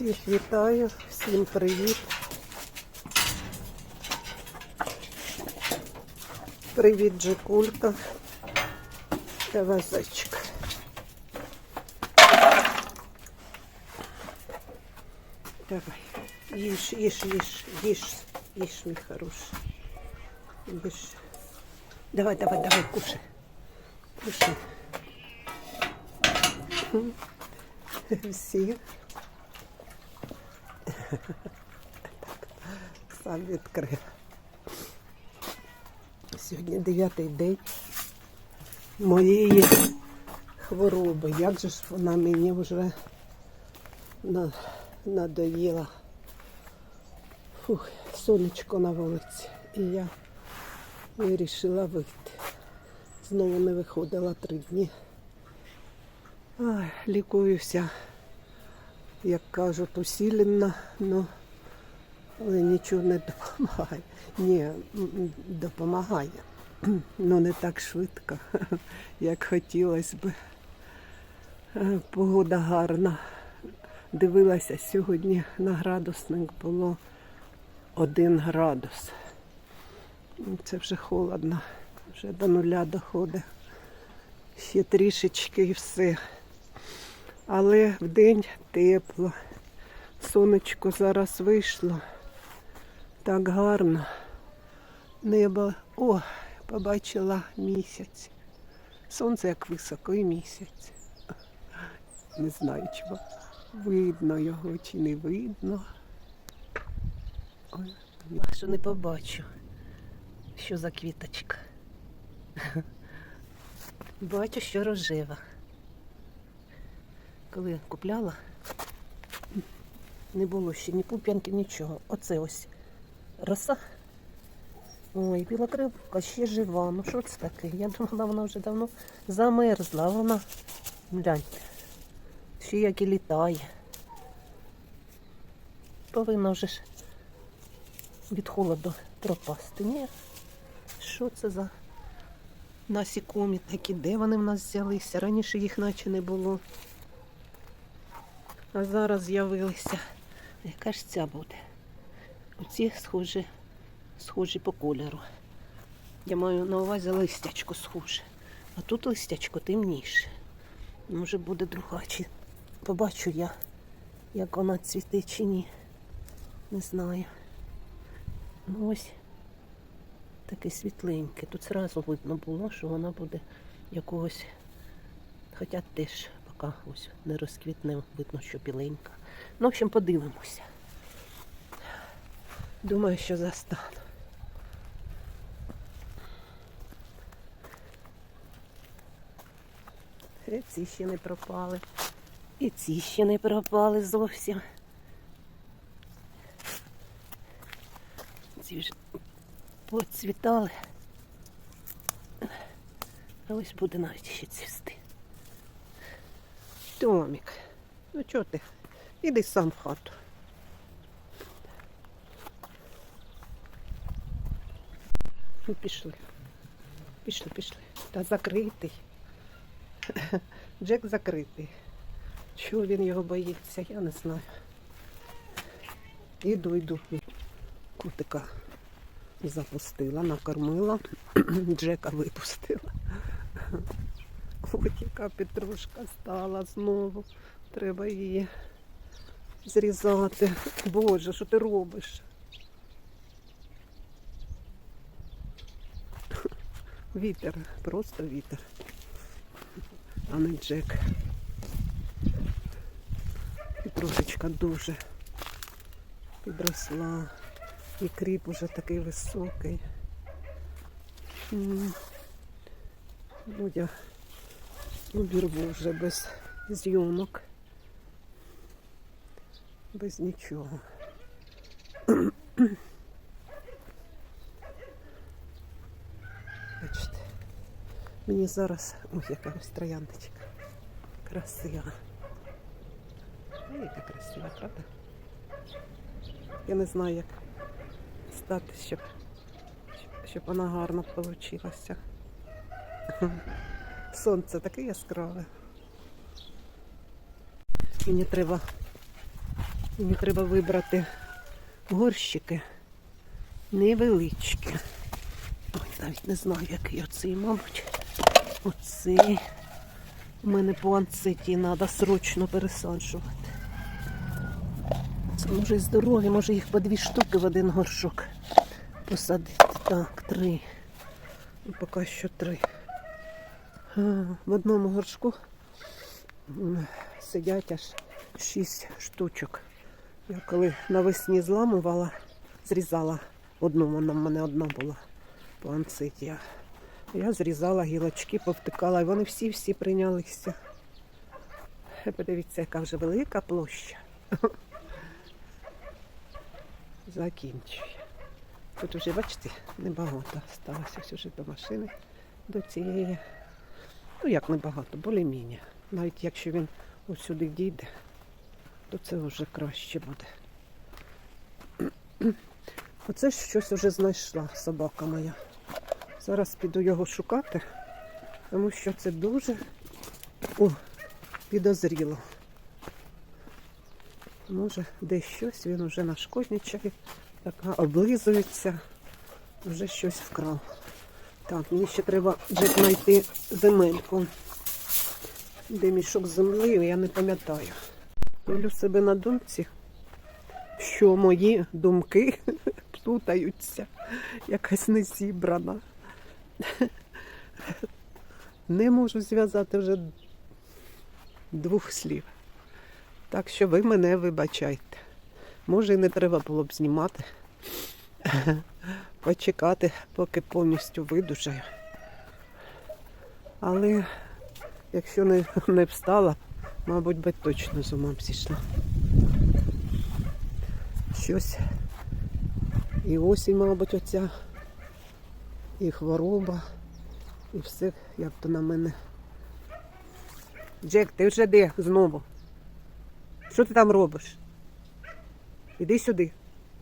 Всіх вітаю, всім привіт. Привіт, Джекулька. Давай, зайчик. Давай, їж, їж, їж, їж, їж, мій хороший. Їж. Давай, давай, давай, кушай. Кушай. Всі. Сам відкрив. Сьогодні дев'ятий день моєї хвороби. Як же ж вона мені вже надоїла. Фух, сонечко на вулиці. І я вирішила вийти. Знову не виходила три дні. Ай, лікуюся, як кажуть, усиленно, ну, але нічого не допомагає. Ні, допомагає. Ну не так швидко, як хотілося б. Е, Погода гарна. Дивилася сьогодні на градусник було один градус. Це вже холодно, вже до нуля доходить. Ще трішечки і все. Але вдень тепло. Сонечко зараз вийшло. Так гарно. Небо. О, побачила місяць. Сонце як високо і місяць. Не знаю, чи видно його, чи не видно. Ой, що не побачу. Що за квіточка? Бачу, що рожева. Коли купляла, не було ще ні пуп'янки, нічого. Оце ось роса. Ой, білокривка ще жива. Ну що це таке? Я думала, вона вже давно замерзла, вона, гляньте, ще як і літає. Повинна вже ж від холоду пропасти. Ні. Що це за насікомі такі? Де вони в нас взялися? Раніше їх наче не було. А зараз з'явилися. Яка ж ця буде? Оці схожі, схожі по кольору. Я маю на увазі листячко схоже. А тут листячко темніше. Може буде друга. Чи побачу я, як вона цвіте чи ні. Не знаю. Ну ось таке світленьке. Тут зразу видно було, що вона буде якогось. Хоча теж поки ось не розквітне, видно, що біленька. Ну, в общем, подивимося. Думаю, що застану. І ці ще не пропали. І ці ще не пропали зовсім. Ці вже поцвітали. Ось буде навіть ще цвісти. Томік, ну чого ти? Іди сам в хату. Ну, пішли. Пішли, пішли. Та закритий. Джек закритий. Чого він його боїться, я не знаю. Іду, йду. Котика запустила, накормила, Джека випустила. Ось яка петрушка стала знову. Треба її зрізати. Боже, що ти робиш? Вітер, просто вітер. А не Джек. Петрушечка дуже підросла. І кріп уже такий високий. М. Ну, обірву вже без зйомок. Без нічого. Бачите, мені зараз... Ой, яка ось трояндочка. Красива. Ой, яка красива, правда? Я не знаю, як стати, щоб, щоб вона гарно вийшла. Сонце таке яскраве. Мені треба Мені треба вибрати горщики невеличкі. Ой, навіть не знаю, який оцей, мабуть. Оцей. У мене по анциті треба срочно пересаджувати. Це може й здорові, може їх по дві штуки в один горшок посадити. Так, три. І поки що три. А, В одному горшку сидять аж шість штучок. Я коли навесні зламувала, зрізала одну, вона в мене одна була по анциті. Я зрізала гілочки, повтикала, і вони всі-всі прийнялися. Е, Подивіться, яка вже велика площа. Закінчує. Тут вже, бачите, небагато сталося уже до машини, до цієї. Ну як небагато, более-міні. Навіть якщо він ось дійде, то це вже краще буде. Оце щось вже знайшла собака моя. Зараз піду його шукати, тому що це дуже о, підозріло. Може, десь щось він вже нашкодничає, така облизується, вже щось вкрав. Так, мені ще треба вже знайти земельку. Де мішок з землею, я не пам'ятаю. Ловлю себе на думці, що мої думки плутаються, якась не зібрана. Не можу зв'язати вже двох слів. Так що ви мене вибачайте. Може, і не треба було б знімати. Почекати, поки повністю видужаю. Але якщо не, не встала, мабуть, би точно з умом зійшла. Щось. І осінь, мабуть, оця, і хвороба, і все, як то на мене. Джек, ти вже де знову? Що ти там робиш? Іди сюди.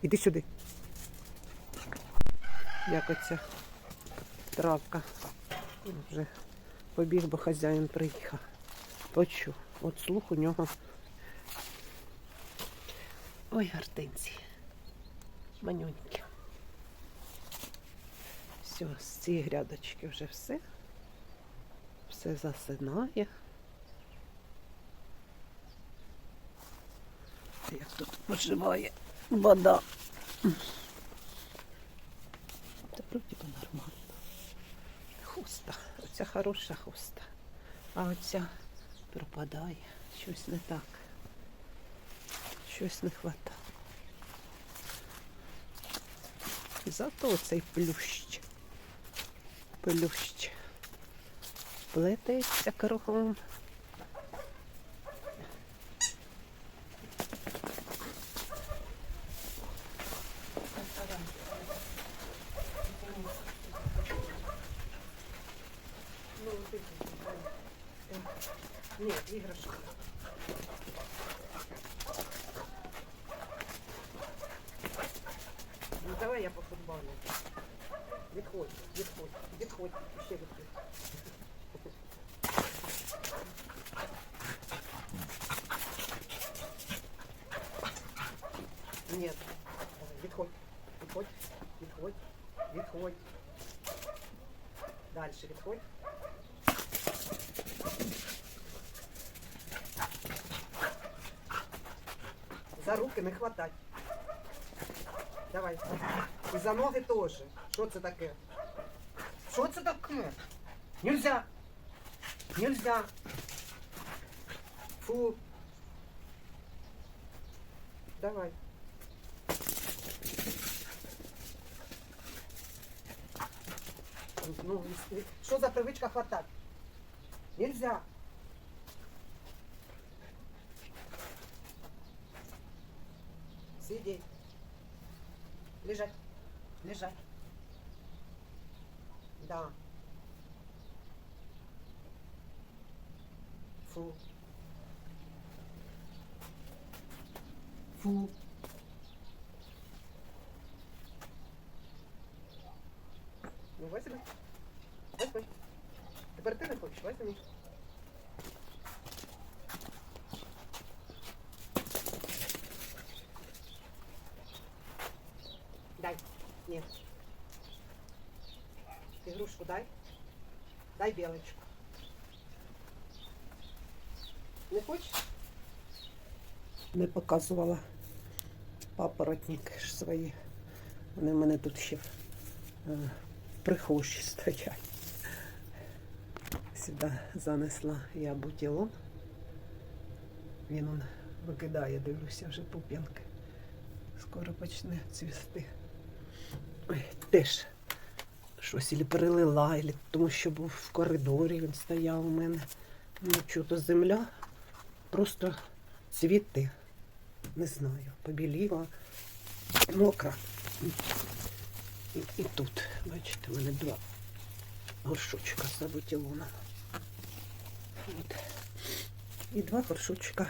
Іди сюди. Як оця травка. Вже побіг, бо хазяїн приїхав. Почув. От слух у нього. Ой, гартинці. Манюнькі. Все, з цієї грядочки вже все. Все засинає. Як тут поживає вода. Вроді би нормально. Хуста. Оця хороша хуста. А оця пропадає. Щось не так. Щось не вистачає. Зато цей плющ. Плющ. Плетається кругом. Нет, іграшка. Ну давай я по футболу. Відходь, відходь, відходь, ще відходь. Нет, відходь, відходь, відходь, відходь. Дальше відходь. Хватать. Давай. І за ноги теж. Що це таке? Що це таке? Нельзя. Нельзя. Фу. Давай. Ну, що за привичка хватать? Нельзя. Сидеть. Лежать. Лежать. Да. Фу. Фу. Ну, возьми. Возьми. Тепер ти не хочеш, возьми. Ні. Ігрушку дай. Дай білочку. Не хочеш? Не показувала папоротники ж свої. Вони в мене тут ще в е, прихожі стоять. Сюди занесла я бутілон. Він он викидає, дивлюся, вже пуп'янки. Скоро почне цвісти. Ой, теж щось ілі перелила, ілі тому що був в коридорі, він стояв у мене. Ну, чого-то земля просто цвіти. Не знаю, побіліла, мокра. І, і тут, бачите, у мене два горшочка з. От. І два горшочка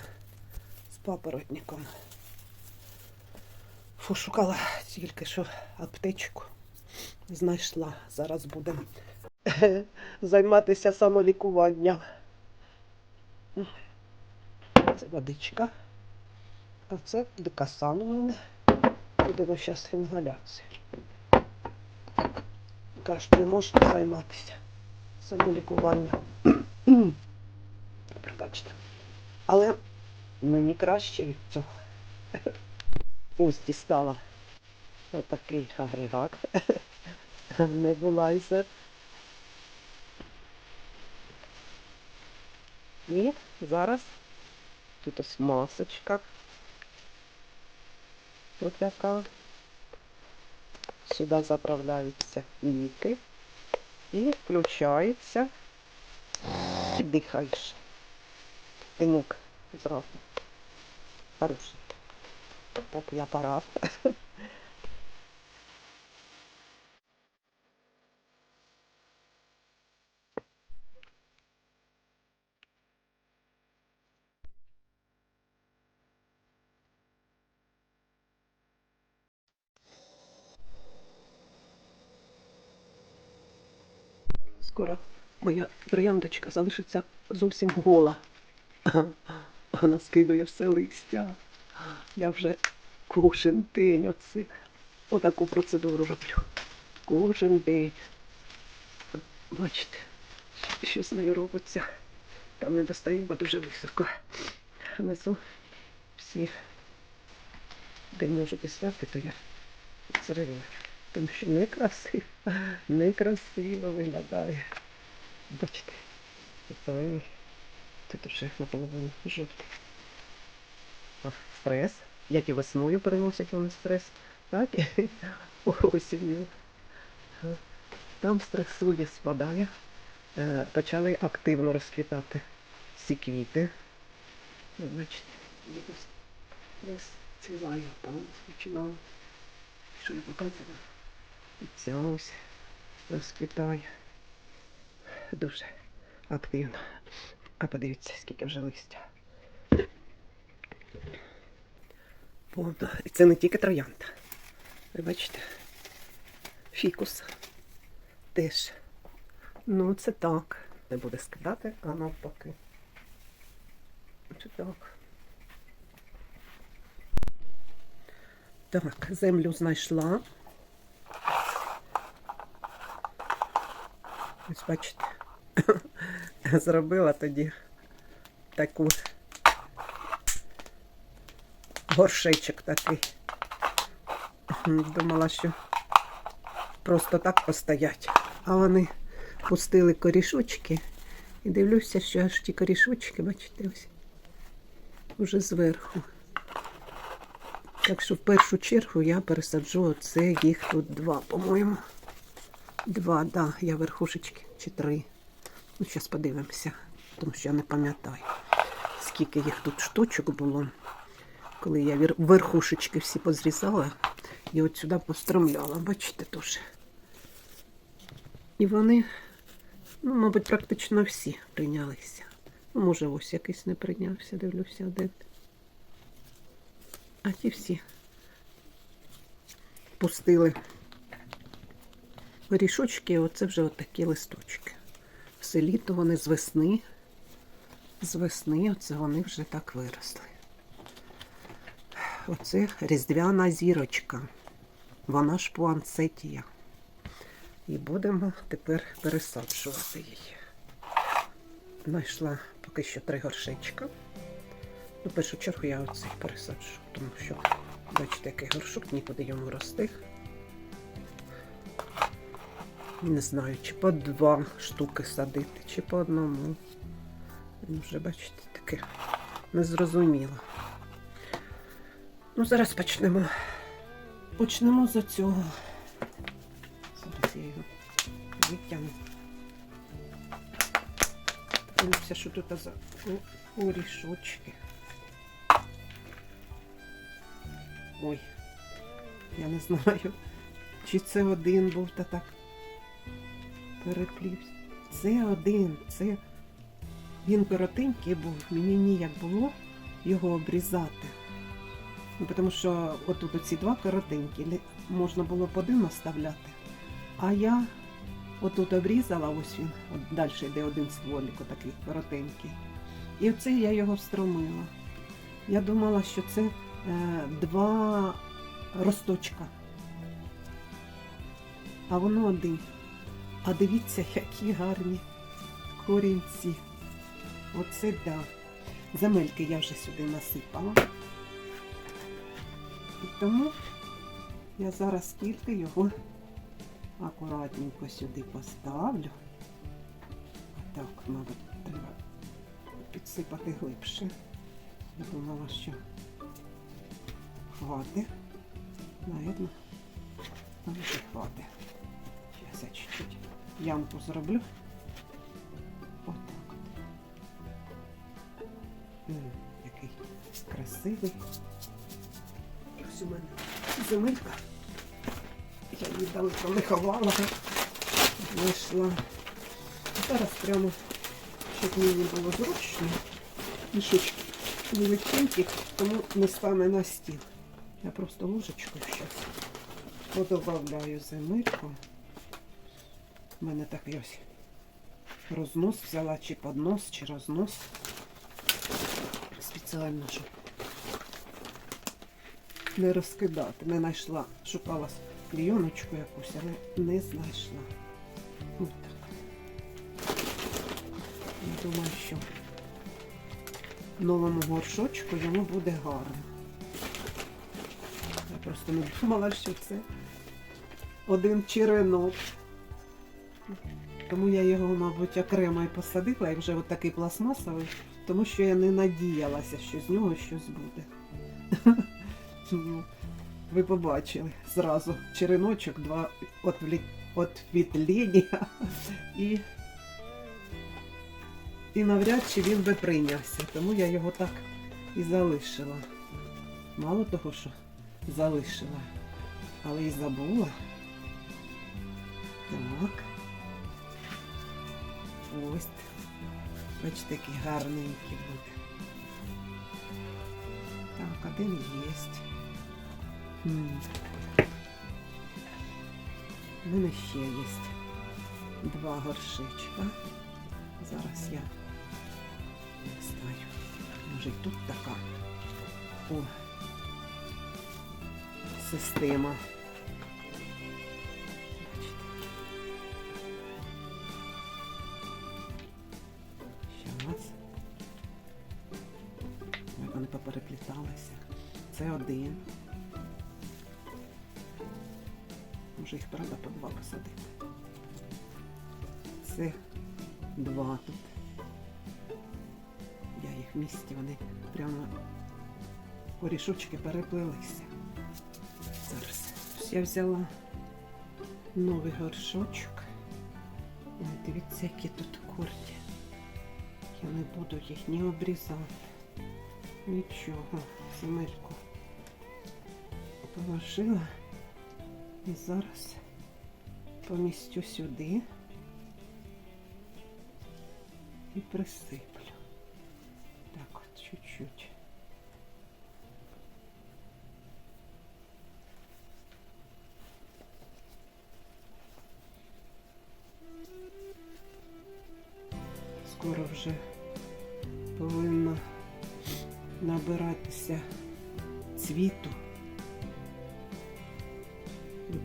з папоротником. Фу, шукала тільки що аптечку. Знайшла. Зараз будемо займатися самолікуванням. Це водичка. А це декасан у мене. Будемо зараз інгаляцію. Кажуть, не можна займатися самолікуванням. Пробачте. Але мені краще від цього. Ось дістала отакий агрегат. Небулайзер. І зараз тут ось масочка. Ось така. Сюди заправляються ліки і включається. І дихаєш. Пинок зразу. Хороший. Такий апарат. Скоро моя трояндочка залишиться зовсім гола. Вона скидує все листя. Я вже кожен день оце, отаку процедуру роблю. Кожен день. Бачите, що з нею робиться. Там не достаю, бо дуже високо. Внизу всі, де можуть і то я зриваю. Тому що некрасиво, некрасиво виглядає. Бачите, тут вже наполовину жовтий. Стрес. Як і весною переносять вони стрес, так і осінню. Там стресує, спадає. Е, Почали активно розквітати всі квіти. Бачите, якось розцвіває там, починало. Що я показувала? І ця ось розквітає. Дуже активно. А подивіться, скільки вже листя. Повно. І це не тільки троянда. Ви бачите? Фікус. Теж. Ну, це так. Не буде скидати, а навпаки. Чи так. Так, землю знайшла. Ось бачите. Зробила тоді таку горшечок такий. Думала, що просто так постоять. А вони пустили корішочки. І дивлюся, що аж ті корішочки, бачите, ось уже зверху. Так що в першу чергу я пересаджу оце, їх тут два, по-моєму. Два, да, я верхушечки чи три. Ну, зараз подивимося, тому що я не пам'ятаю, скільки їх тут штучок було. Коли я верхушечки всі позрізала і от сюди постромляла, бачите, теж. І вони, ну, мабуть, практично всі прийнялися. Ну, може, ось якийсь не прийнявся, дивлюся один. А ті всі пустили горішочки, оце вже отакі листочки. Все літо вони з весни, з весни, оце вони вже так виросли. Оце різдвяна зірочка. Вона ж пуанцетія. І будемо тепер пересаджувати її. Знайшла поки що три горшечка. Ну, першу чергу я оцей пересаджу, тому що, бачите, який горшок, нікуди йому рости. Не знаю, чи по два штуки садити, чи по одному. Вже, бачите, таке незрозуміло. Ну, зараз почнемо. Почнемо з цього. Зараз я його витягну. Дивіться, що тут за у- Ой, я не знаю, чи це один був та так переплівся. Це один, це він коротенький був, мені ніяк було його обрізати. Ну, тому що отут оці два коротенькі, можна було б один оставляти. А я отут обрізала, ось він, от далі йде один стволік, отакий коротенький. І оце я його встромила. Я думала, що це е, два росточка. А воно один. А дивіться, які гарні корінці. Оце да. Земельки я вже сюди насипала. І тому я зараз тільки його акуратненько сюди поставлю. Так, мабуть, треба підсипати глибше. Я думала, що хватить. Наверно, мабуть, і хватить. Зараз я чуть-чуть ямку зроблю. Отак от. М, Який красивий. У мене земелька. Я її далеко не. Знайшла. Зараз прямо, щоб мені було зручно. Мішочки величенькі, тому не стане на стіл. Я просто ложечкою зараз подобавляю земельку. У мене такий ось рознос взяла, чи поднос, чи рознос. Спеціально, щоб не розкидати. Не знайшла, шукала клійоночку якусь, але не знайшла. Ось так. Я думаю, що в новому горшочку йому буде гарно. Я просто не думала, що це один черенок. Тому я його, мабуть, окремо і посадила, як вже от такий пластмасовий, тому що я не надіялася, що з нього щось буде. Ну, Ви побачили зразу череночок, два отвлі- отвітління і, і навряд чи він би прийнявся, тому я його так і залишила. Мало того, що залишила, але і забула. Так. Ось. Бачите, який гарненький буде. Так, один єсть. У мене ще є два горшечка. Зараз я ставлю. Може і тут така о, система. Вони поперепліталися. Це один. Може їх правда по два посадити. Це два тут. Я їх в місті, вони прямо корішочки переплилися. Зараз я взяла новий горшочок. Ой, дивіться, які тут корді. Я не буду їх ні обрізати. Нічого, земельку положила і зараз помістю сюди і присиплю. Так от чуть-чуть. Скоро вже повинна набиратися цвіту.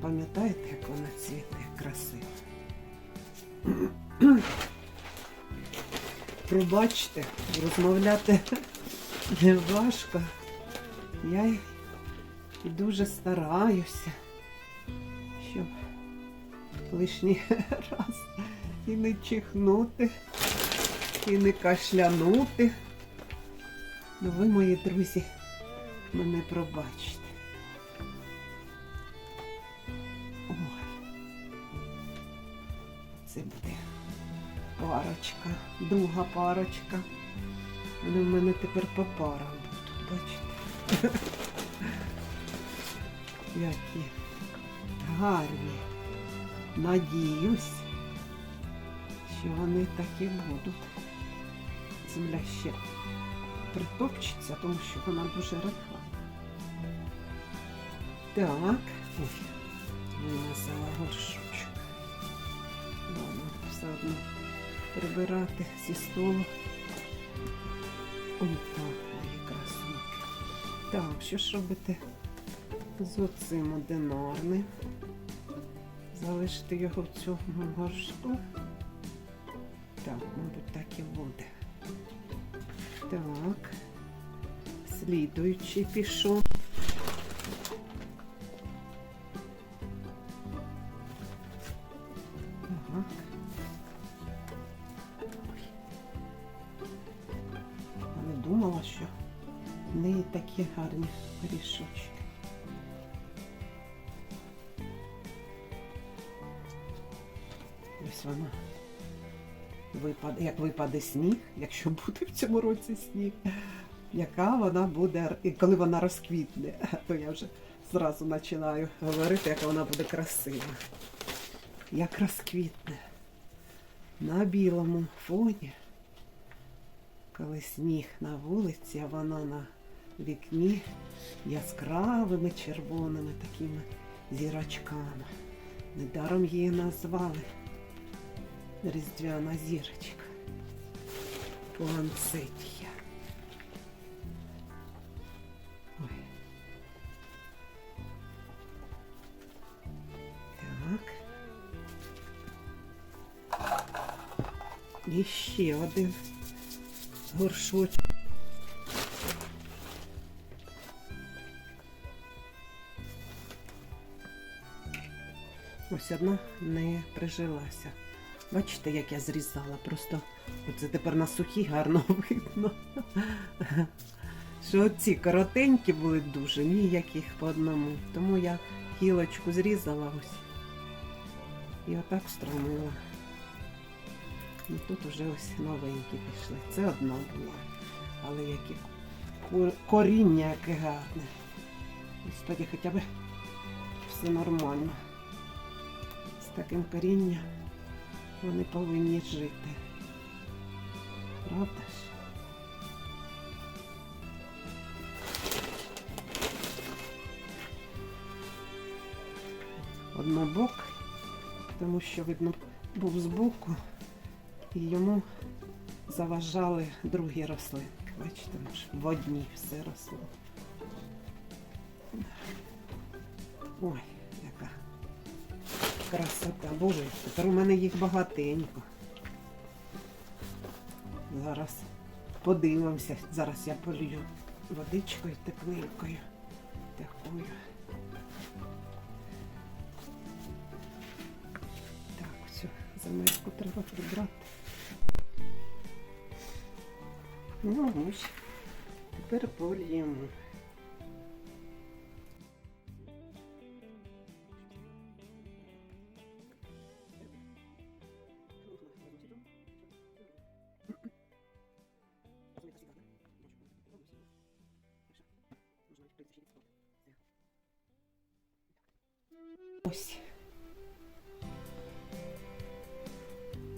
Пам'ятаєте, як вона цвіте красиво? Пробачте, розмовляти не важко. Я дуже стараюся, щоб лишній раз і не чихнути, і не кашлянути. Ну ви, мої друзі, мене пробачте. Друга парочка. Вони в мене тепер по парам будуть, бачите? Які гарні. Надіюсь, що вони так і будуть. Земля ще притопчеться, тому що вона дуже рихла. Так, ой, вимазала горшочок. Ладно, все одно прибирати зі столу. Ой, так, мої красунки. Так, що ж робити з оцим одинарним? Залишити його в цьому горшку. Так, мабуть, так і буде. Так. Слідуючий пішов. Гарні горішочки. Ось вона випаде, як випаде сніг, якщо буде в цьому році сніг, яка вона буде, і коли вона розквітне, то я вже зразу починаю говорити, яка вона буде красива. Як розквітне на білому фоні, коли сніг на вулиці, а вона на вікні яскравими червоними такими зірочками. Недаром її назвали Різдвяна зірочка. Пуанцетія. Ой. Так. І ще один горшочок. Ось одна не прижилася. Бачите, як я зрізала, просто оце тепер на сухій гарно видно. Що ці коротенькі були дуже, ніяких по одному. Тому я гілочку зрізала ось. І отак встромила. І тут вже ось новенькі пішли. Це одна була. Але які коріння яке гарне. Господи, хоча б все нормально. Таким корінням вони повинні жити. Правда ж? Однобок, тому що, видно, був збоку і йому заважали другі рослинки. Бачите, в одній все росло. Ой, красота. Боже, тепер у мене їх багатенько. Зараз подивимося. Зараз я полью водичкою тепленькою. Такою. Так, все, замерку треба прибрати. Ну, ось. Тепер польємо. Ось.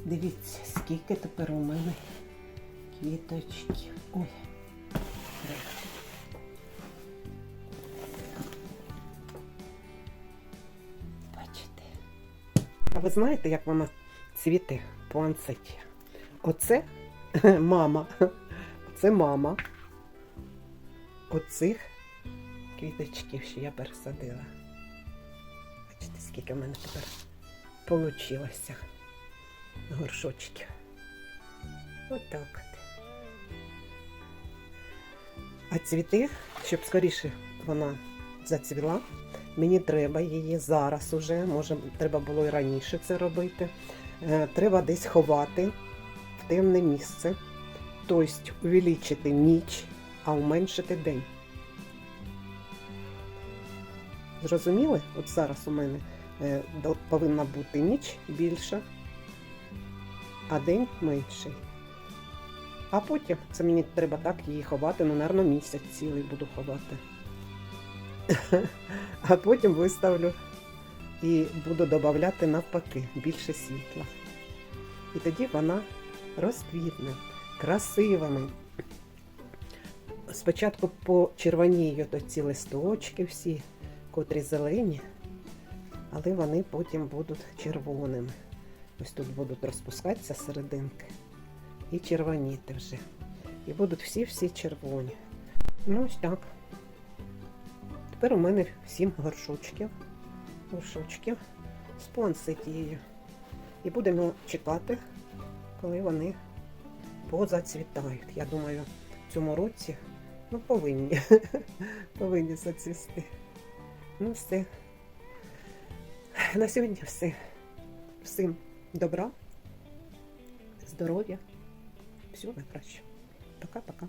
Дивіться, скільки тепер у мене квіточків. Ой. Бачите. А ви знаєте, як вона цвіте по ансеті? Оце мама. Це мама. Оцих квіточків, що я пересадила. Скільки в мене тепер получилося горшочків. Отак от. А цвіти, щоб скоріше вона зацвіла, мені треба її зараз уже, може, треба було і раніше це робити. Е, Треба десь ховати в темне місце, тобто увеличити ніч, а уменшити день. Зрозуміли? От зараз у мене повинна бути ніч більша, а день менший. А потім це мені треба так її ховати, ну, напевно, місяць цілий буду ховати. А потім виставлю і буду додавати навпаки більше світла. І тоді вона розквітне красивими. Спочатку почервоніють оці листочки всі, котрі зелені, але вони потім будуть червоними. Ось тут будуть розпускатися серединки і червоніти вже. І будуть всі-всі червоні. Ну, ось так. Тепер у мене сім горшочків. Горшочків з планситією. І будемо чекати, коли вони позацвітають. Я думаю, в цьому році ну, повинні, повинні зацвісти. Ну, все. На сьогодні все. Всім добра, здоров'я. Всього найкраще. Пока-пока.